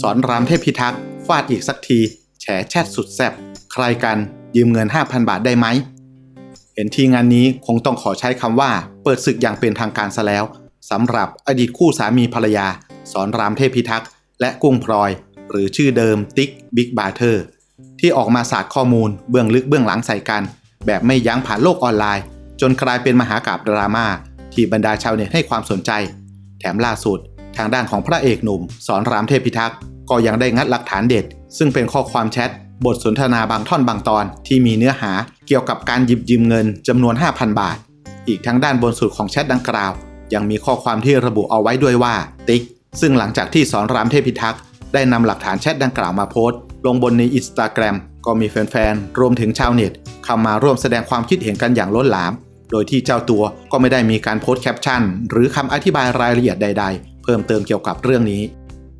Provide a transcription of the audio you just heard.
สอนรามเทพพิทักษ์ฟาดอีกสักที แฉแชทสุดแซ่บใครกันยืมเงิน 5,000 บาทได้ไหม เห็นทีงานนี้คงต้องขอใช้คำว่า เปิดศึกอย่างเป็นทางการซะแล้วสำหรับอดีตคู่สามีภรรยา สอนรามเทพพิทักษ์และกุ้งพลอย หรือชื่อเดิมติ๊กบิ๊กบาเทอร์ที่ออกมาสาดข้อมูลเบื้องลึกเบื้องหลังใส่กัน แบบไม่ยั้งผ่านโลกออนไลน์ จนกลายเป็นมหากาบดราม่าที่บรรดาชาวเน็ตให้ความสนใจ แถมล่าสุด ทางด้านของพระเอกหนุ่ม สอนรามเทพพิทักษ์ก็ยังได้งัดหลักฐานเด็ด ซึ่งเป็นข้อความแชท บทสนทนาบางท่อนบางตอน ที่มีเนื้อหาเกี่ยวกับการหยิบยืมเงินจำนวน 5,000 บาท อีกทั้งด้านบนสุดของแชทดังกล่าว ยังมีข้อความที่ระบุเอาไว้ด้วยว่า ติ๊ก ซึ่งหลังจากที่สอนรามเทพพิทักษ์ได้นำหลักฐานแชทดังกล่าวมาโพสต์ ลงบนในอินสตาแกรมก็มีแฟนๆรวมถึงชาวเน็ตเข้ามาร่วมแสดงความคิดเห็นกันอย่างล้นหลาม โดยที่เจ้าตัวก็ไม่ได้มีการโพสต์แคปชั่น หรือคำอธิบายรายละเอียดใด ๆ เพิ่มเติมเกี่ยวกับเรื่องนี้